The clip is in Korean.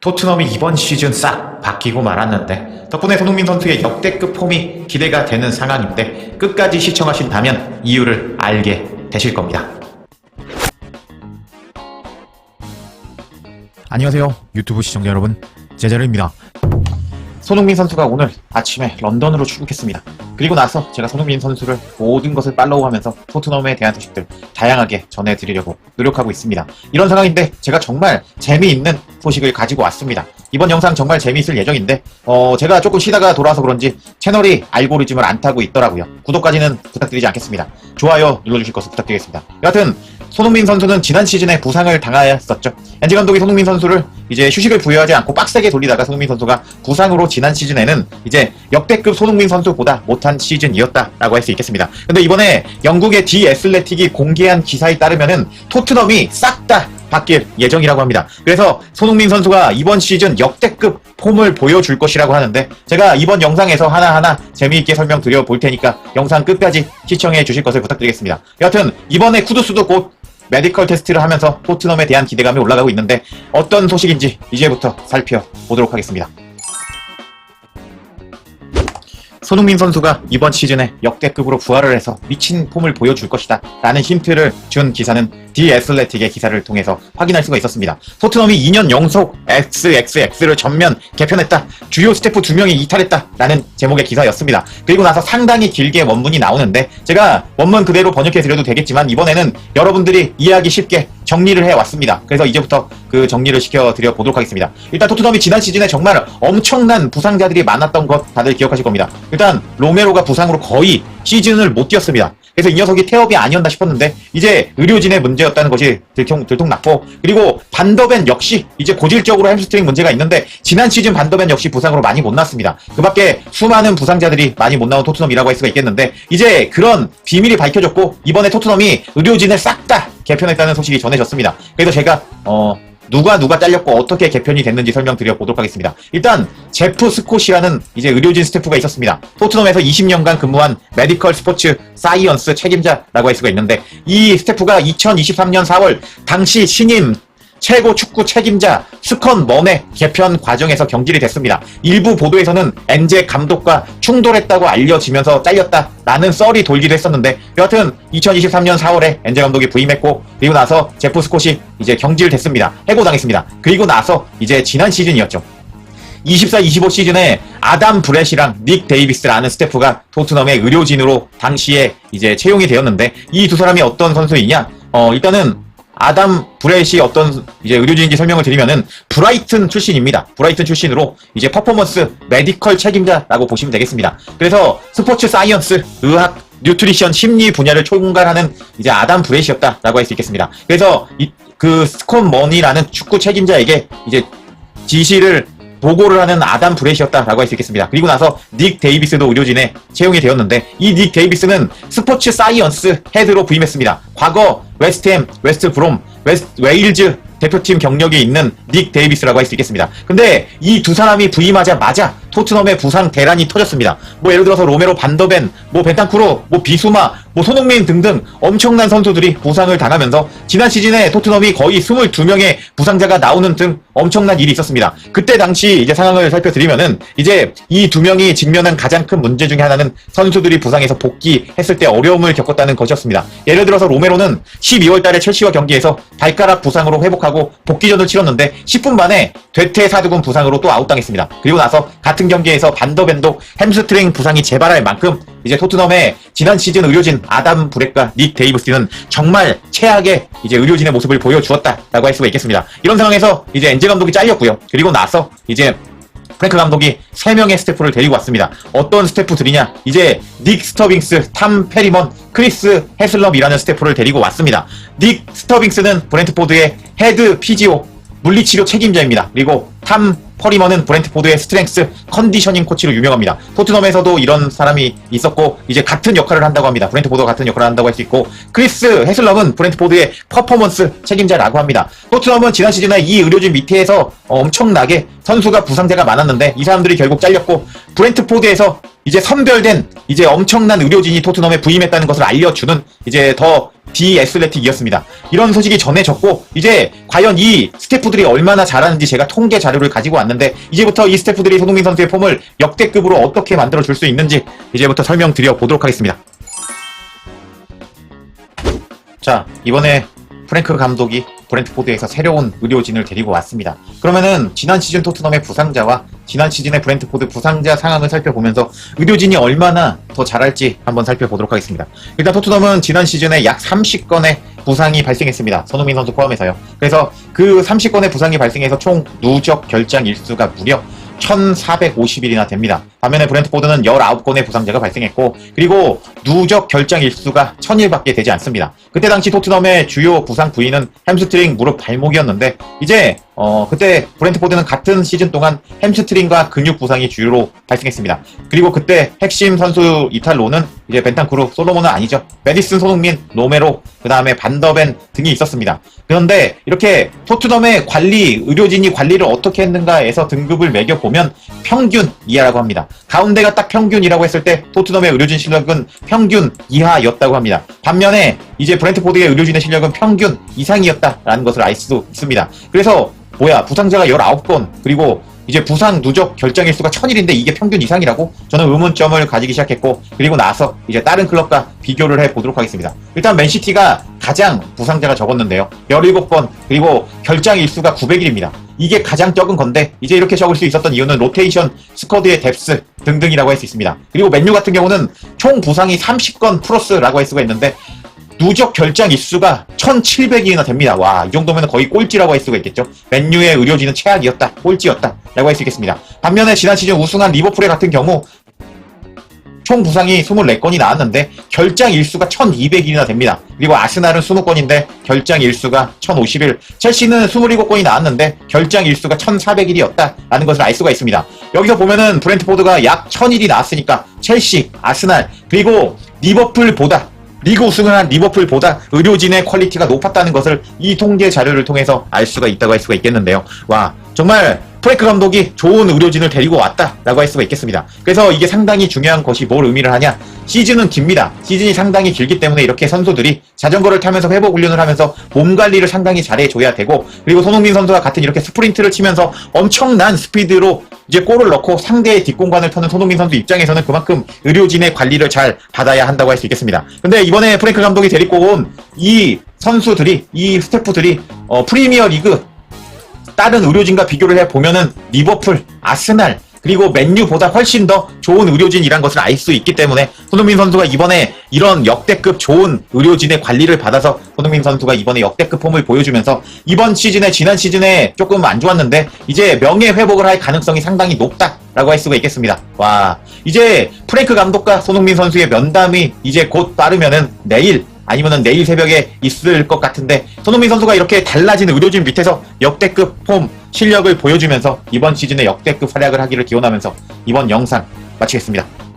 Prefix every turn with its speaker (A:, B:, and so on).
A: 토트넘이 이번 시즌 싹 바뀌고 말았는데 덕분에 손흥민 선수의 역대급 폼이 기대가 되는 상황인데 끝까지 시청하신다면 이유를 알게 되실 겁니다. 안녕하세요 유튜브 시청자 여러분 제자르입니다. 손흥민 선수가 오늘 아침에 런던으로 출국했습니다. 그리고 나서 제가 손흥민 선수를 모든 것을 팔로우하면서 토트넘에 대한 소식들 다양하게 전해드리려고 노력하고 있습니다. 이런 상황인데 제가 정말 재미있는 소식을 가지고 왔습니다. 이번 영상 정말 재미있을 예정인데 어, 제가 조금 쉬다가 돌아와서 그런지 채널이 알고리즘을 안 타고 있더라고요. 구독까지는 부탁드리지 않겠습니다. 좋아요 눌러주실 것을 부탁드리겠습니다. 여하튼 손흥민 선수는 지난 시즌에 부상을 당하였었죠. 엔지 감독이 손흥민 선수를 이제 휴식을 부여하지 않고 빡세게 돌리다가 손흥민 선수가 부상으로 지난 시즌에는 이제 역대급 손흥민 선수보다 못한 시즌이었다라고 할 수 있겠습니다. 근데 이번에 영국의 디 애슬레틱이 공개한 기사에 따르면은 토트넘이 싹 다 바뀔 예정이라고 합니다. 그래서 손흥민 선수가 이번 시즌 역대급 폼을 보여줄 것이라고 하는데 제가 이번 영상에서 하나하나 재미있게 설명드려 볼 테니까 영상 끝까지 시청해 주실 것을 부탁드리겠습니다. 여하튼 이번에 쿠두스도 곧 메디컬 테스트를 하면서 토트넘에 대한 기대감이 올라가고 있는데 어떤 소식인지 이제부터 살펴보도록 하겠습니다. 손흥민 선수가 이번 시즌에 역대급으로 부활을 해서 미친 폼을 보여줄 것이다. 라는 힌트를 준 기사는 디 애슬레틱의 기사를 통해서 확인할 수가 있었습니다. 토트넘이 2년 연속 XXX를 전면 개편했다. 주요 스태프 2명이 이탈했다 라는 제목의 기사였습니다. 그리고 나서 상당히 길게 원문이 나오는데 제가 원문 그대로 번역해 드려도 되겠지만 이번에는 여러분들이 이해하기 쉽게 정리를 해왔습니다. 그래서 이제부터 그 정리를 시켜드려 보도록 하겠습니다. 일단 토트넘이 지난 시즌에 정말 엄청난 부상자들이 많았던 것 다들 기억하실 겁니다. 일단 로메로가 부상으로 거의 시즌을 못 뛰었습니다. 그래서 이 녀석이 태업이 아니었나 싶었는데 이제 의료진의 문제였다는 것이 들통, 들통났고 그리고 반더벤 역시 이제 고질적으로 햄스트링 문제가 있는데 지난 시즌 반더벤 역시 부상으로 많이 못 났습니다. 그 밖에 수많은 부상자들이 많이 못 나온 토트넘이라고 할 수가 있겠는데 이제 그런 비밀이 밝혀졌고 이번에 토트넘이 의료진을 싹 다 개편했다는 소식이 전해졌습니다. 그래서 제가 어 누가 누가 잘렸고 어떻게 개편이 됐는지 설명드려 보도록 하겠습니다. 일단 제프 스콧이라는 이제 의료진 스태프가 있었습니다. 토트넘에서 20년간 근무한 메디컬 스포츠 사이언스 책임자라고 할 수가 있는데 이 스태프가 2023년 4월 당시 신임 최고 축구 책임자 스컨 먼의 개편 과정에서 경질이 됐습니다. 일부 보도에서는 엔제 감독과 충돌했다고 알려지면서 잘렸다라는 썰이 돌기도 했었는데 여하튼 2023년 4월에 엔제 감독이 부임했고 그리고 나서 제프 스콧이 이제 경질됐습니다. 해고당했습니다. 그리고 나서 이제 지난 시즌이었죠. 24, 25 시즌에 아담 브렛이랑 닉 데이비스라는 스태프가 토트넘의 의료진으로 당시에 이제 채용이 되었는데 이 두 사람이 어떤 선수이냐? 어, 일단은 아담 브렛이 어떤 이제 의료진인지 설명을 드리면은 브라이튼 출신입니다. 브라이튼 출신으로 이제 퍼포먼스 메디컬 책임자라고 보시면 되겠습니다. 그래서 스포츠 사이언스, 의학, 뉴트리션, 심리 분야를 총괄하는 이제 아담 브렛이었다라고 할 수 있겠습니다. 그래서 이, 그 스콘 머니라는 축구 책임자에게 이제 지시를 보고를 하는 아담 브렛이었다라고 할 수 있겠습니다. 그리고 나서 닉 데이비스도 의료진에 채용이 되었는데 이 닉 데이비스는 스포츠 사이언스 헤드로 부임했습니다. 과거 웨스트햄, 웨스트 브롬, 웨스트, 웨일즈 대표팀 경력이 있는 닉 데이비스라고 할 수 있겠습니다. 근데 이 두 사람이 부임하자마자 토트넘의 부상 대란이 터졌습니다. 뭐 예를 들어서 로메로 반더벤, 뭐 벤탄쿠로, 뭐 비수마, 뭐 손흥민 등등 엄청난 선수들이 부상을 당하면서 지난 시즌에 토트넘이 거의 22명의 부상자가 나오는 등 엄청난 일이 있었습니다. 그때 당시 이제 상황을 살펴드리면은 이제 이 두 명이 직면한 가장 큰 문제 중에 하나는 선수들이 부상해서 복귀했을 때 어려움을 겪었다는 것이었습니다. 예를 들어서 로메로는 12월 달에 첼시와 경기에서 발가락 부상으로 회복하고 복귀전을 치렀는데 10분 만에 대퇴사두근 부상으로 또 아웃당했습니다. 그리고 나서 같은 경기에서 반더벤도 햄스트링 부상이 재발할 만큼 이제 토트넘의 지난 시즌 의료진 아담 브렉과 닉 데이브스는 정말 최악의 이제 의료진의 모습을 보여주었다라고 할 수가 있겠습니다. 이런 상황에서 이제 엔제 감독이 잘렸고요. 그리고 나서 이제 프랭크 감독이 3명의 스태프를 데리고 왔습니다. 어떤 스태프들이냐? 이제 닉 스터빙스, 탐 페리먼, 크리스 헤슬럽이라는 스태프를 데리고 왔습니다. 닉 스터빙스는 브렌트포드의 헤드 피지오 물리치료 책임자입니다. 그리고 탐 퍼리먼은 브렌트포드의 스트렝스 컨디셔닝 코치로 유명합니다. 토트넘에서도 이런 사람이 있었고 이제 같은 역할을 한다고 합니다. 브렌트포드와 같은 역할을 한다고 할 수 있고 크리스 헤슬럼은 브렌트포드의 퍼포먼스 책임자라고 합니다. 토트넘은 지난 시즌에 이 의료진 밑에서 엄청나게 선수가 부상자가 많았는데 이 사람들이 결국 잘렸고 브렌트포드에서 이제 선별된 이제 엄청난 의료진이 토트넘에 부임했다는 것을 알려주는 이제 더 디애슬레틱이었습니다. 이런 소식이 전해졌고 이제 과연 이 스태프들이 얼마나 잘하는지 제가 통계 자료를 가지고 왔는데 이제부터 이 스태프들이 손흥민 선수의 폼을 역대급으로 어떻게 만들어 줄 수 있는지 이제부터 설명드려 보도록 하겠습니다. 자 이번에 프랭크 감독이 브렌트포드에서 새로운 의료진을 데리고 왔습니다. 그러면은 지난 시즌 토트넘의 부상자와 지난 시즌의 브렌트포드 부상자 상황을 살펴보면서 의료진이 얼마나 더 잘할지 한번 살펴보도록 하겠습니다. 일단 토트넘은 지난 시즌에 약 30건의 부상이 발생했습니다. 손흥민 선수 포함해서요. 그래서 그 30건의 부상이 발생해서 총 누적 결장 일수가 무려 1450일이나 됩니다. 반면에 브렌트포드는 19건의 부상자가 발생했고 그리고 누적 결장 일수가 1000일밖에 되지 않습니다. 그때 당시 토트넘의 주요 부상 부위는 햄스트링, 무릎, 발목이었는데 이제 어 그때 브렌트포드는 같은 시즌 동안 햄스트링과 근육 부상이 주요로 발생했습니다. 그리고 그때 핵심 선수 이탈로는 이제 벤탄쿠르, 솔로몬은 아니죠. 메디슨, 손흥민, 로메로, 그 다음에 반더벤 등이 있었습니다. 그런데 이렇게 토트넘의 관리, 의료진이 관리를 어떻게 했는가에서 등급을 매겨보면 평균 이하라고 합니다. 가운데가 딱 평균이라고 했을 때 토트넘의 의료진 실력은 평균 이하였다고 합니다. 반면에 이제 브렌트포드의 의료진의 실력은 평균 이상이었다라는 것을 알수 있습니다. 그래서 뭐야 부상자가 19건 그리고 이제 부상 누적 결정 일 수가 1000일인데 이게 평균 이상이라고 저는 의문점을 가지기 시작했고 그리고 나서 이제 다른 클럽과 비교를 해 보도록 하겠습니다. 일단 맨시티가 가장 부상자가 적었는데요. 17번 그리고 결장 일수가 900일입니다. 이게 가장 적은 건데 이제 이렇게 적을 수 있었던 이유는 로테이션, 스쿼드의 뎁스 등등이라고 할 수 있습니다. 그리고 맨유 같은 경우는 총 부상이 30건 플러스라고 할 수가 있는데 누적 결장 입수가 1700이나 됩니다. 와, 이 정도면 거의 꼴찌라고 할 수가 있겠죠. 맨유의 의료진은 최악이었다, 꼴찌였다, 라고 할 수 있겠습니다. 반면에 지난 시즌 우승한 리버풀의 같은 경우 총 부상이 24건이 나왔는데 결장 일수가 1200일이나 됩니다. 그리고 아스날은 20건인데 결장 일수가 1051, 첼시는 27건이 나왔는데 결장 일수가 1400일이었다라는 것을 알 수가 있습니다. 여기서 보면은 브렌트포드가 약 1000일이 나왔으니까 첼시, 아스날, 그리고 리버풀보다 리그 우승을 한 리버풀보다 의료진의 퀄리티가 높았다는 것을 이 통계 자료를 통해서 알 수가 있다고 할 수가 있겠는데요. 와, 정말 프레크 감독이 좋은 의료진을 데리고 왔다라고 할 수가 있겠습니다. 그래서 이게 상당히 중요한 것이 뭘 의미를 하냐? 시즌은 깁니다. 시즌이 상당히 길기 때문에 이렇게 선수들이 자전거를 타면서 회복 훈련을 하면서 몸 관리를 상당히 잘해줘야 되고 그리고 손흥민 선수와 같은 이렇게 스프린트를 치면서 엄청난 스피드로 이제 골을 넣고 상대의 뒷공간을 터는 손흥민 선수 입장에서는 그만큼 의료진의 관리를 잘 받아야 한다고 할 수 있겠습니다. 근데 이번에 프랭크 감독이 데리고 온 이 선수들이 이 스태프들이 어, 프리미어 리그 다른 의료진과 비교를 해 보면은 리버풀, 아스날 그리고 맨유보다 훨씬 더 좋은 의료진이란 것을 알 수 있기 때문에 손흥민 선수가 이번에 이런 역대급 좋은 의료진의 관리를 받아서 손흥민 선수가 이번에 역대급 폼을 보여주면서 이번 시즌에 지난 시즌에 조금 안 좋았는데 이제 명예 회복을 할 가능성이 상당히 높다라고 할 수가 있겠습니다. 와 이제 프랭크 감독과 손흥민 선수의 면담이 이제 곧 빠르면은 내일 아니면은 내일 새벽에 있을 것 같은데 손흥민 선수가 이렇게 달라진 의료진 밑에서 역대급 폼 실력을 보여주면서 이번 시즌에 역대급 활약을 하기를 기원하면서 이번 영상 마치겠습니다.